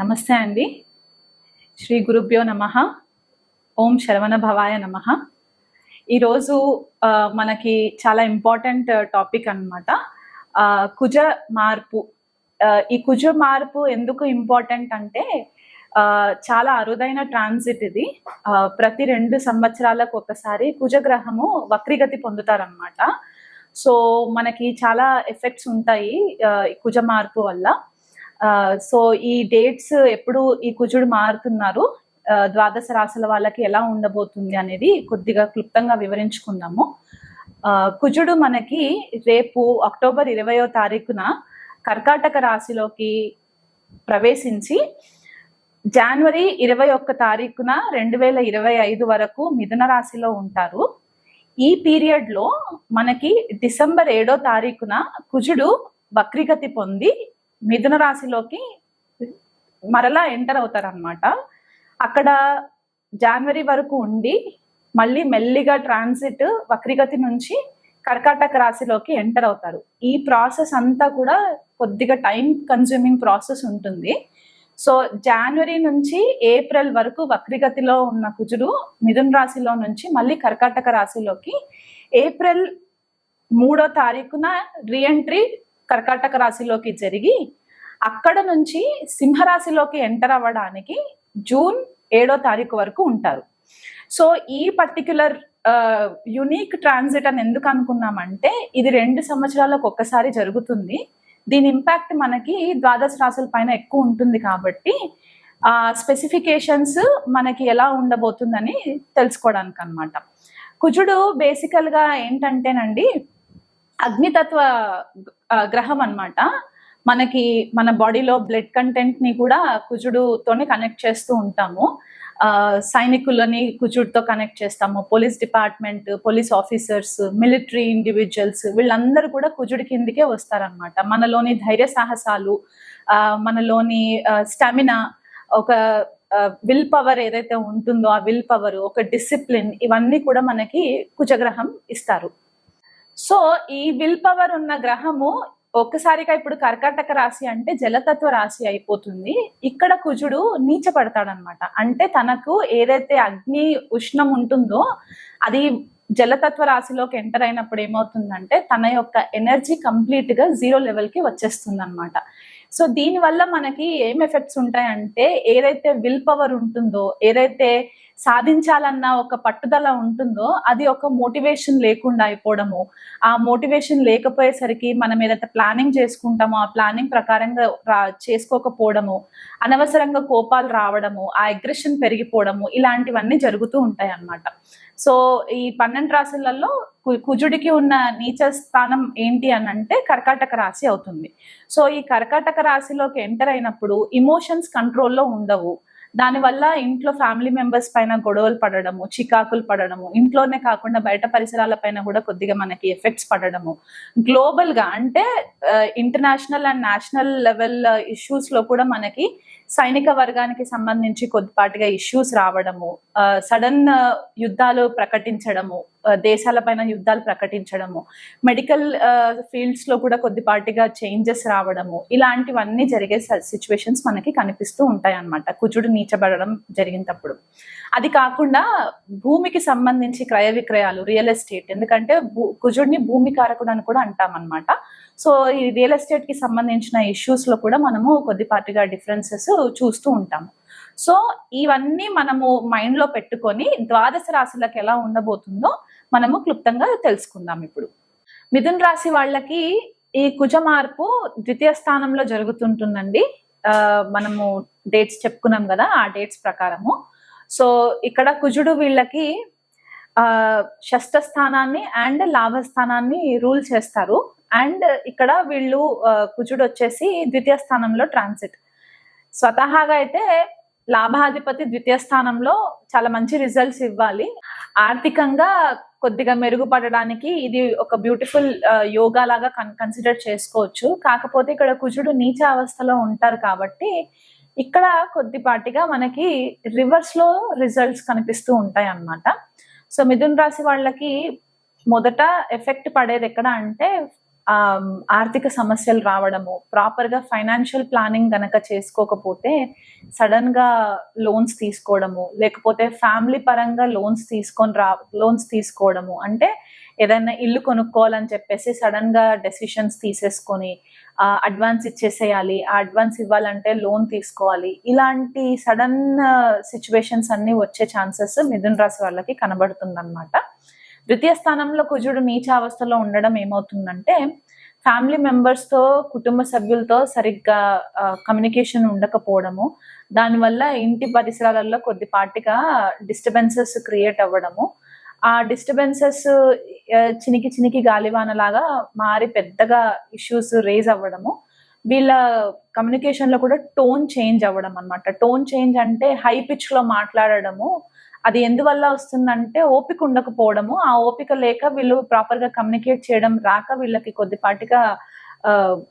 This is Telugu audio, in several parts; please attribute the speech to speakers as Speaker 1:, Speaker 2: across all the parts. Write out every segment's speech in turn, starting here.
Speaker 1: నమస్తే అండి. శ్రీ గురుభ్యో నమ. ఓం శరవణ భవాయ నమ. ఈరోజు మనకి చాలా ఇంపార్టెంట్ టాపిక్ అనమాట కుజ మార్పు. ఈ కుజ మార్పు ఎందుకు ఇంపార్టెంట్ అంటే చాలా అరుదైన ట్రాన్సిట్ ఇది. ప్రతి రెండు సంవత్సరాలకు ఒకసారి కుజగ్రహము వక్రీగతి పొందుతారనమాట సో మనకి చాలా ఎఫెక్ట్స్ ఉంటాయి కుజ మార్పు వల్ల. సో ఈ డేట్స్ ఎప్పుడు ఈ కుజుడు మారుతున్నారు ద్వాదశ రాశుల వాళ్ళకి ఎలా ఉండబోతుంది అనేది కొద్దిగా క్లుప్తంగా వివరించుకుందాము. ఆ, కుజుడు మనకి రేపు అక్టోబర్ ఇరవయో తారీఖున కర్కాటక రాశిలోకి ప్రవేశించి జనవరి ఇరవై ఒక్క తారీఖున రెండు వేల ఇరవై ఐదు వరకు మిథున రాశిలో ఉంటారు. ఈ పీరియడ్లో మనకి డిసెంబర్ ఏడో తారీఖున కుజుడు వక్రీగతి పొంది మిథున రాశిలోకి మరలా ఎంటర్ అవుతారనమాట అక్కడ జనవరి వరకు ఉండి మళ్ళీ మెల్లిగా ట్రాన్సిట్ వక్రీగతి నుంచి కర్కాటక రాశిలోకి ఎంటర్ అవుతారు. ఈ ప్రాసెస్ అంతా కూడా కొద్దిగా టైం కన్జ్యూమింగ్ ప్రాసెస్ ఉంటుంది. సో జనవరి నుంచి ఏప్రిల్ వరకు వక్రీగతిలో ఉన్న కుజుడు మిథున రాశిలో నుంచి మళ్ళీ కర్కాటక రాశిలోకి ఏప్రిల్ మూడో తారీఖున రీఎంట్రీ కర్కాటక రాశిలోకి జరిగి అక్కడ నుంచి సింహరాశిలోకి ఎంటర్ అవ్వడానికి జూన్ ఏడో తారీఖు వరకు ఉంటారు. సో ఈ పర్టిక్యులర్ యునీక్ ట్రాన్సిట్ అని ఎందుకు అనుకున్నామంటే ఇది రెండు సంవత్సరాలకు ఒక్కసారి జరుగుతుంది. దీని ఇంపాక్ట్ మనకి ద్వాదశ రాశుల పైన ఎక్కువ ఉంటుంది కాబట్టి ఆ స్పెసిఫికేషన్స్ మనకి ఎలా ఉండబోతుందని తెలుసుకోవడానికి అనమాట కుజుడు బేసికల్గా ఏంటంటేనండి అగ్నితత్వ ఆ, గ్రహం అన్నమాట. మనకి మన బాడీలో బ్లడ్ కంటెంట్ని కూడా కుజుడుతోనే కనెక్ట్ చేస్తూ ఉంటాము. ఆ, సైనికులని కుజుడుతో కనెక్ట్ చేస్తాము. Police department police officers military individuals వీళ్ళందరూ కూడా కుజుడి కిందికే వస్తారనమాట మనలోని ధైర్య సాహసాలు ఆ, మనలోని స్టామినా ఒక విల్ పవర్ ఏదైతే ఉంటుందో ఆ విల్ పవర్ ఒక డిసిప్లిన్ ఇవన్నీ కూడా మనకి కుజగ్రహం ఇస్తారు. సో ఈ విల్ పవర్ ఉన్న గ్రహము ఒక్కసారిగా ఇప్పుడు కర్కాటక రాశి అంటే జలతత్వ రాశి అయిపోతుంది. ఇక్కడ కుజుడు నీచపడతాడనమాట. అంటే తనకు ఏదైతే అగ్ని ఉష్ణం ఉంటుందో అది జలతత్వ రాశిలోకి ఎంటర్ అయినప్పుడు ఏమవుతుందంటే తన యొక్క ఎనర్జీ కంప్లీట్గా జీరో లెవెల్కి వచ్చేస్తుంది అనమాట సో దీనివల్ల మనకి ఏం ఎఫెక్ట్స్ ఉంటాయంటే ఏదైతే విల్ పవర్ ఉంటుందో ఏదైతే సాధించాలన్న ఒక పట్టుదల ఉంటుందో అది ఒక మోటివేషన్ లేకుండా అయిపోవడము. ఆ మోటివేషన్ లేకపోయేసరికి మనం ఏదైతే ప్లానింగ్ చేసుకుంటామో ఆ ప్లానింగ్ ప్రకారంగా రా చేసుకోకపోవడము అనవసరంగా కోపాలు రావడము ఆ అగ్రెషన్ పెరిగిపోవడము ఇలాంటివన్నీ జరుగుతూ ఉంటాయి అన్నమాట సో ఈ పన్నెండు రాశులలో కు- కుజుడికి ఉన్న నీచ స్థానం ఏంటి అని అంటే కర్కాటక రాశి అవుతుంది. సో ఈ కర్కాటక రాశిలోకి ఎంటర్ అయినప్పుడు ఇమోషన్స్ కంట్రోల్లో ఉండవు. దానివల్ల ఇంట్లో ఫ్యామిలీ మెంబర్స్ పైన గొడవలు పడడము చికాకులు పడడము ఇంట్లోనే కాకుండా బయట పరిసరాల పైన కూడా కొద్దిగా మనకి ఎఫెక్ట్స్ పడడము. గ్లోబల్గా అంటే ఇంటర్నేషనల్ అండ్ నేషనల్ లెవెల్ ఇష్యూస్లో కూడా మనకి సైనిక వర్గానికి సంబంధించి కొద్దిపాటిగా ఇష్యూస్ రావడము సడన్ యుద్ధాలు ప్రకటించడము దేశాలపైన యుద్ధాలు ప్రకటించడము మెడికల్ ఫీల్డ్స్లో కూడా కొద్దిపాటిగా చేంజెస్ రావడము ఇలాంటివన్నీ జరిగే సిచ్యువేషన్స్ మనకి కనిపిస్తూ ఉంటాయి అన్నమాట కుజుడు నీచబడడం జరిగినప్పుడు. అది కాకుండా భూమికి సంబంధించి క్రయ విక్రయాలు రియల్ ఎస్టేట్ ఎందుకంటే భూ- కుజుడిని భూమి కారకుడు అని కూడా అంటాం అనమాట సో ఈ రియల్ ఎస్టేట్కి సంబంధించిన ఇష్యూస్లో కూడా మనము కొద్దిపాటిగా డిఫరెన్సెస్ చూస్తూ ఉంటాము. సో ఇవన్నీ మనము మైండ్లో పెట్టుకొని ద్వాదశ రాశులకు ఎలా ఉండబోతుందో మనము క్లుప్తంగా తెలుసుకుందాం ఇప్పుడు. మిథున్ రాశి వాళ్ళకి ఈ కుజ మార్పు ద్వితీయ స్థానంలో జరుగుతుంటుందండి. మనము డేట్స్ చెప్పుకున్నాం కదా ఆ డేట్స్ ప్రకారము. సో ఇక్కడ కుజుడు వీళ్ళకి ఆ షష్ఠ స్థానాన్ని అండ్ లాభస్థానాన్ని రూల్ చేస్తారు. అండ్ ఇక్కడ వీళ్ళు కుజుడు వచ్చేసి ద్వితీయ స్థానంలో ట్రాన్సిట్. స్వతహాగా అయితే లాభాధిపతి ద్వితీయ స్థానంలో చాలా మంచి రిజల్ట్స్ ఇవ్వాలి. ఆర్థికంగా కొద్దిగా మెరుగుపడడానికి ఇది ఒక బ్యూటిఫుల్ యోగా లాగా కన్సిడర్ చేసుకోవచ్చు. కాకపోతే ఇక్కడ కుజుడు నీచ అవస్థలో ఉంటారు కాబట్టి ఇక్కడ కొద్దిపాటిగా మనకి రివర్స్లో రిజల్ట్స్ కనిపిస్తూ ఉంటాయి అన్నమాట. సో మిథున్ రాశి వాళ్ళకి మొదట ఎఫెక్ట్ పడేది ఎక్కడ అంటే ఆర్థిక సమస్యలు రావడము ప్రాపర్గా ఫైనాన్షియల్ ప్లానింగ్ గనక చేసుకోకపోతే సడన్గా లోన్స్ తీసుకోవడము లేకపోతే ఫ్యామిలీ పరంగా లోన్స్ తీసుకొని రా లోన్స్ తీసుకోవడము అంటే ఏదైనా ఇల్లు కొనుక్కోవాలని చెప్పేసి సడన్గా డెసిషన్స్ తీసేసుకొని అడ్వాన్స్ ఇచ్చేసేయాలి ఆ అడ్వాన్స్ ఇవ్వాలంటే లోన్ తీసుకోవాలి ఇలాంటి సడన్ సిచ్యువేషన్స్ అన్ని వచ్చే ఛాన్సెస్ మిథున్ రాశి వాళ్ళకి కనబడుతుంది ద్వితీయ స్థానంలో కుజుడు నీచావస్థలో ఉండడం ఏమవుతుందంటే ఫ్యామిలీ మెంబర్స్తో కుటుంబ సభ్యులతో సరిగ్గా కమ్యూనికేషన్ ఉండకపోవడము. దానివల్ల ఇంటి పరిసరాలలో కొద్దిపాటిగా డిస్టర్బెన్సెస్ క్రియేట్ అవ్వడము. ఆ డిస్టర్బెన్సెస్ చినికి చినికి గాలివానలాగా మారి పెద్దగా ఇష్యూస్ రేజ్ అవ్వడము. వీళ్ళ కమ్యూనికేషన్లో కూడా టోన్ చేంజ్ అవ్వడం అన్నమాట టోన్ చేంజ్ అంటే హై పిచ్లో మాట్లాడడము. అది ఎందువల్ల వస్తుందంటే ఓపిక ఉండకపోవడము. ఆ ఓపిక లేక వీళ్ళు ప్రాపర్గా కమ్యూనికేట్ చేయడం రాక వీళ్ళకి కొద్దిపాటిగా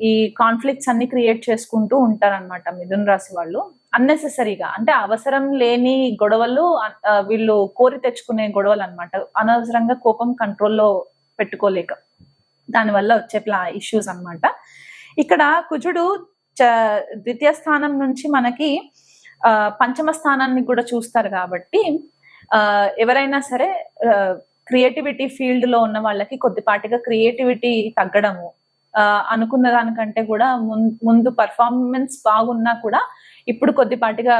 Speaker 1: ఈ కాన్ఫ్లిక్ట్స్ అన్ని క్రియేట్ చేసుకుంటూ ఉంటారన్నమాట మిథున్ రాశి వాళ్ళు. అన్నెసెసరీగా అంటే అవసరం లేని గొడవలు వీళ్ళు కోరి తెచ్చుకునే గొడవలు అనమాట అనవసరంగా కోపం కంట్రోల్లో పెట్టుకోలేక. దానివల్ల వచ్చే ప్లా ఇష్యూస్ అన్నమాట. ఇక్కడ కుజుడు చ- ద్వితీయ స్థానం నుంచి మనకి పంచమ స్థానాన్ని కూడా చూస్తారు కాబట్టి ఎవరైనా సరే క్రియేటివిటీ ఫీల్డ్లో ఉన్న వాళ్ళకి కొద్దిపాటిగా క్రియేటివిటీ తగ్గడము ఆ, అనుకున్న దానికంటే కూడా ముందు పర్ఫార్మెన్స్ బాగున్నా కూడా ఇప్పుడు కొద్దిపాటిగా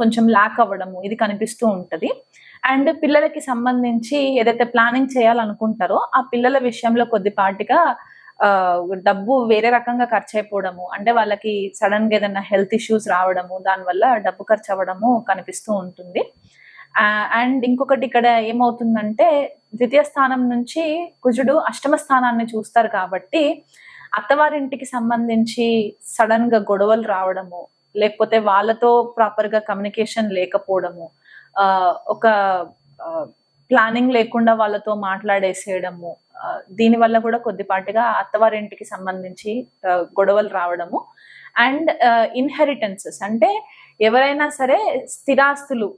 Speaker 1: కొంచెం ల్యాక్ అవ్వడము ఇది కనిపిస్తూ ఉంటుంది. అండ్ పిల్లలకి సంబంధించి ఏదైతే ప్లానింగ్ చేయాలనుకుంటారో ఆ పిల్లల విషయంలో కొద్దిపాటిగా డబ్బు వేరే రకంగా ఖర్చు అయిపోవడము అంటే వాళ్ళకి సడన్గా ఏదైనా హెల్త్ ఇష్యూస్ రావడము దానివల్ల డబ్బు ఖర్చు అవ్వడము కనిపిస్తూ ఉంటుంది. అండ్ ఇంకొకటి ఇక్కడ ఏమవుతుందంటే ద్వితీయ స్థానం నుంచి కుజుడు అష్టమ స్థానాన్ని చూస్తారు కాబట్టి అత్తవారింటికి సంబంధించి సడన్గా గొడవలు రావడము లేకపోతే వాళ్ళతో ప్రాపర్గా కమ్యూనికేషన్ లేకపోవడము ఆ, ఒక ప్లానింగ్ లేకుండా వాళ్ళతో మాట్లాడేసేయడము దీని వల్ల కూడా కొద్దిపాటిగా అత్తవారింటికి సంబంధించి గొడవలు రావడము అండ్ ఇన్హెరిటెన్సెస్ అంటే ఎవరైనా సరే స్థిరాస్తులు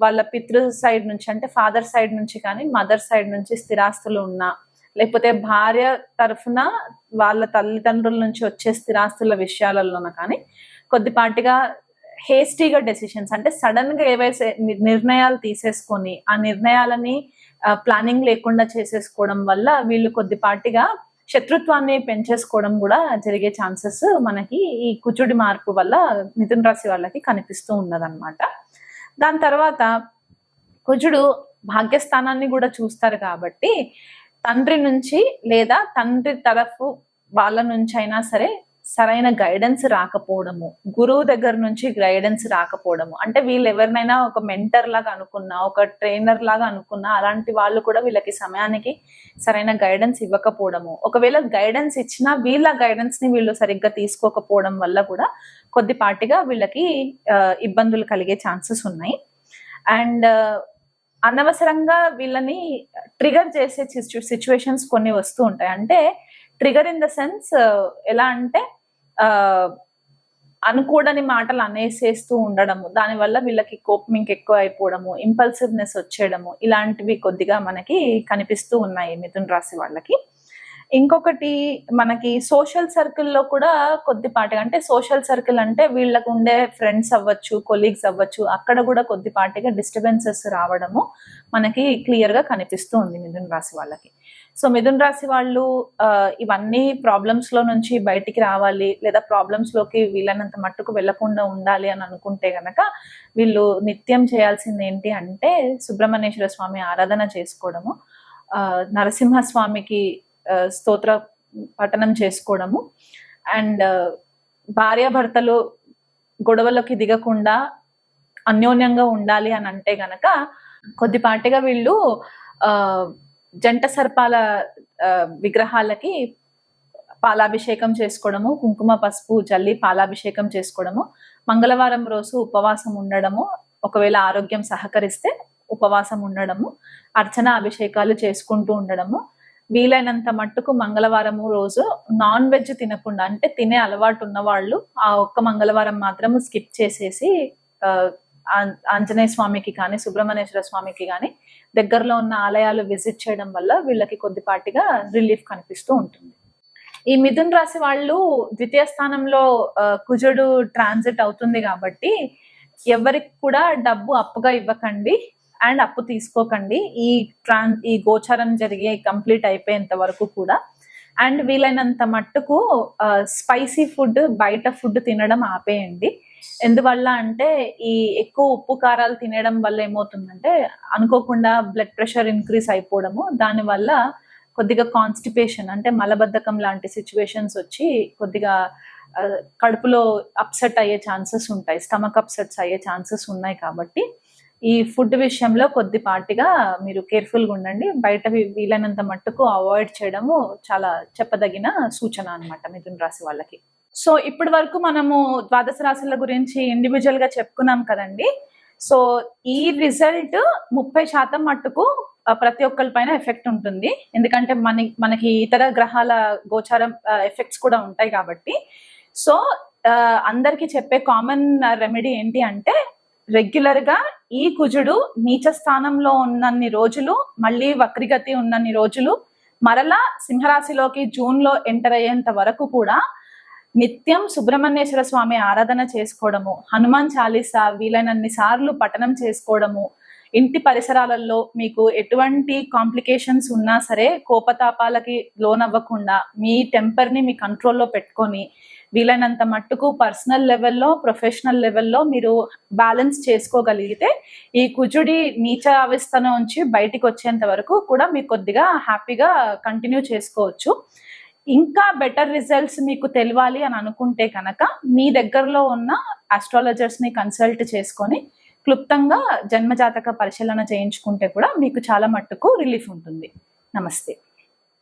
Speaker 1: వాళ్ళ పితృ సైడ్ నుంచి అంటే ఫాదర్ సైడ్ నుంచి కానీ మదర్ సైడ్ నుంచి స్థిరాస్తులు ఉన్నా లేకపోతే భార్య తరఫున వాళ్ళ తల్లిదండ్రుల నుంచి వచ్చే స్థిరాస్తుల విషయాలలోన కానీ కొద్దిపాటిగా హేస్టీగా డెసిషన్స్ అంటే సడన్గా ఏవైతే నిర్ణయాలు తీసేసుకొని ఆ నిర్ణయాలని ప్లానింగ్ లేకుండా చేసేసుకోవడం వల్ల వీళ్ళు కొద్దిపాటిగా శత్రుత్వాన్ని పెంచేసుకోవడం కూడా జరిగే ఛాన్సెస్ మనకి ఈ కుచుడి మార్పు వల్ల మిథున రాశి వాళ్ళకి కనిపిస్తూ ఉన్నదన్నమాట. దాని తర్వాత కుజుడు భాగ్యస్థానాన్ని కూడా చూస్తారు కాబట్టి తండ్రి నుంచి లేదా తండ్రి తరఫు వాళ్ళ నుంచి అయినా సరే సరైన గైడెన్స్ రాకపోవడము గురువు దగ్గర నుంచి గైడెన్స్ రాకపోవడము. అంటే వీళ్ళు ఎవరినైనా ఒక మెంటర్ లాగా అనుకున్నా ఒక ట్రైనర్ లాగా అనుకున్నా అలాంటి వాళ్ళు కూడా వీళ్ళకి సమయానికి సరైన గైడెన్స్ ఇవ్వకపోవడము. ఒకవేళ గైడెన్స్ ఇచ్చినా వీళ్ళ గైడెన్స్ని వీళ్ళు సరిగ్గా తీసుకోకపోవడం వల్ల కూడా కొద్దిపాటిగా వీళ్ళకి ఇబ్బందులు కలిగే ఛాన్సెస్ ఉన్నాయి. అండ్ అనవసరంగా వీళ్ళని ట్రిగర్ చేసే సిచ్యువేషన్స్ కొన్ని వస్తూ ఉంటాయి. అంటే ట్రిగర్ ఇన్ ద సెన్స్ ఎలా అంటే అనుకూడని మాటలు అనేసేస్తూ ఉండడము. దానివల్ల వీళ్ళకి కోపం ఇంకెక్కువ అయిపోవడము ఇంపల్సివ్నెస్ వచ్చేయడము ఇలాంటివి కొద్దిగా మనకి కనిపిస్తూ ఉన్నాయి మిథున్ రాశి వాళ్ళకి. ఇంకొకటి మనకి సోషల్ సర్కిల్లో కూడా కొద్దిపాటిగా అంటే సోషల్ సర్కిల్ అంటే వీళ్ళకు ఉండే ఫ్రెండ్స్ అవ్వచ్చు కొలీగ్స్ అవ్వచ్చు అక్కడ కూడా కొద్దిపాటిగా డిస్టర్బెన్సెస్ రావడము మనకి క్లియర్గా కనిపిస్తూ ఉంది మిథున్ రాశి వాళ్ళకి. సో మిథున్ రాశి వాళ్ళు ఇవన్నీ ప్రాబ్లమ్స్లో నుంచి బయటికి రావాలి లేదా ప్రాబ్లమ్స్లోకి వీళ్ళనంత మట్టుకు వెళ్ళకుండా ఉండాలి అని అనుకుంటే గనక వీళ్ళు నిత్యం చేయాల్సింది ఏంటి అంటే సుబ్రహ్మణ్యేశ్వర స్వామి ఆరాధన చేసుకోవడము నరసింహస్వామికి స్తోత్ర పఠనం చేసుకోవడము అండ్ భార్యాభర్తలు గొడవలకి దిగకుండా అన్యోన్యంగా ఉండాలి అని అంటే గనక కొద్దిపాటిగా వీళ్ళు ఆ జంట సర్పాల విగ్రహాలకి పాలాభిషేకం చేసుకోవడము కుంకుమ పసుపు జల్లి పాలాభిషేకం చేసుకోవడము మంగళవారం రోజు ఉపవాసం ఉండడము ఒకవేళ ఆరోగ్యం సహకరిస్తే ఉపవాసం ఉండడము అర్చన అభిషేకాలు చేసుకుంటూ ఉండడము. వీలైనంత మట్టుకు మంగళవారం రోజు నాన్ వెజ్ తినకుండా అంటే తినే అలవాటు ఉన్న వాళ్ళు ఆ ఒక్క మంగళవారం మాత్రం స్కిప్ చేసేసి ఆంజనేయ స్వామికి కానీ సుబ్రహ్మణ్యేశ్వర స్వామికి కానీ దగ్గరలో ఉన్న ఆలయాలు విజిట్ చేయడం వల్ల వీళ్ళకి కొద్దిపాటిగా రిలీఫ్ కనిపిస్తూ ఉంటుంది. ఈ మిథున్ రాశి వాళ్ళు ద్వితీయ స్థానంలో కుజుడు ట్రాన్సిట్ అవుతుంది కాబట్టి ఎవరికి కూడా డబ్బు అప్పుగా ఇవ్వకండి అండ్ అప్పు తీసుకోకండి. ఈ ట్రాన్ ఈ గోచారం జరిగే కంప్లీట్ అయిపోయేంత వరకు కూడా. అండ్ వీలైనంత మట్టుకు స్పైసీ ఫుడ్ బయట ఫుడ్ తినడం ఆపేయండి. ఎందువల్ల అంటే ఈ ఎక్కువ ఉప్పు కారాలు తినడం వల్ల ఏమవుతుందంటే అనుకోకుండా బ్లడ్ ప్రెషర్ ఇంక్రీస్ అయిపోవడము. దానివల్ల కొద్దిగా కాన్స్టిపేషన్ అంటే మలబద్ధకం లాంటి సిచ్యువేషన్స్ వచ్చి కొద్దిగా కడుపులో అప్సెట్ అయ్యే ఛాన్సెస్ ఉంటాయి. స్టమక్ అప్సెట్స్ అయ్యే ఛాన్సెస్ ఉన్నాయి కాబట్టి ఈ ఫుడ్ విషయంలో కొద్దిపాటిగా మీరు కేర్ఫుల్గా ఉండండి. బయట వీలైనంత మట్టుకు అవాయిడ్ చేయడము చాలా చెప్పదగిన సూచన అన్నమాట మిథున్ రాశి వాళ్ళకి. సో ఇప్పటి వరకు మనము ద్వాదశ రాశుల గురించి ఇండివిజువల్గా చెప్పుకున్నాం కదండి. సో ఈ రిజల్ట్ ముప్పై శాతం మట్టుకు ప్రతి ఒక్కరి పైన ఎఫెక్ట్ ఉంటుంది. ఎందుకంటే మన మనకి ఇతర గ్రహాల గోచారం ఎఫెక్ట్స్ కూడా ఉంటాయి కాబట్టి. సో అందరికి అందరికీ చెప్పే కామన్ రెమెడీ ఏంటి అంటే రెగ్యులర్గా ఈ కుజుడు నీచ స్థానంలో ఉన్నన్ని రోజులు మళ్ళీ వక్రిగతి ఉన్నన్ని రోజులు మరలా సింహరాశిలోకి జూన్లో ఎంటర్ అయ్యేంత వరకు కూడా నిత్యం సుబ్రహ్మణ్యేశ్వర స్వామి ఆరాధన చేసుకోవడము హనుమాన్ చాలీసా వీలైనన్ని సార్లు పఠనం చేసుకోవడము ఇంటి పరిసరాలలో మీకు ఎటువంటి కాంప్లికేషన్స్ ఉన్నా సరే కోపతాపాలకి లోనవ్వకుండా మీ టెంపర్ని మీ కంట్రోల్లో పెట్టుకొని వీలైనంత మట్టుకు పర్సనల్ లెవెల్లో ప్రొఫెషనల్ లెవెల్లో మీరు బ్యాలెన్స్ చేసుకోగలిగితే ఈ కుజుడి నీచ అవస్థ నుంచి బయటికి వచ్చేంత వరకు కూడా మీరు కొద్దిగా హ్యాపీగా కంటిన్యూ చేసుకోవచ్చు. ఇంకా బెటర్ రిజల్ట్స్ మీకు తెలియాలి అని అనుకుంటే కనుక మీ దగ్గరలో ఉన్న ఆస్ట్రాలజర్స్ని ని కన్సల్ట్ చేసుకొని క్లుప్తంగా జన్మజాతక పరిశీలన చేయించుకుంటే కూడా మీకు చాలా మట్టుకు రిలీఫ్ ఉంటుంది. నమస్తే.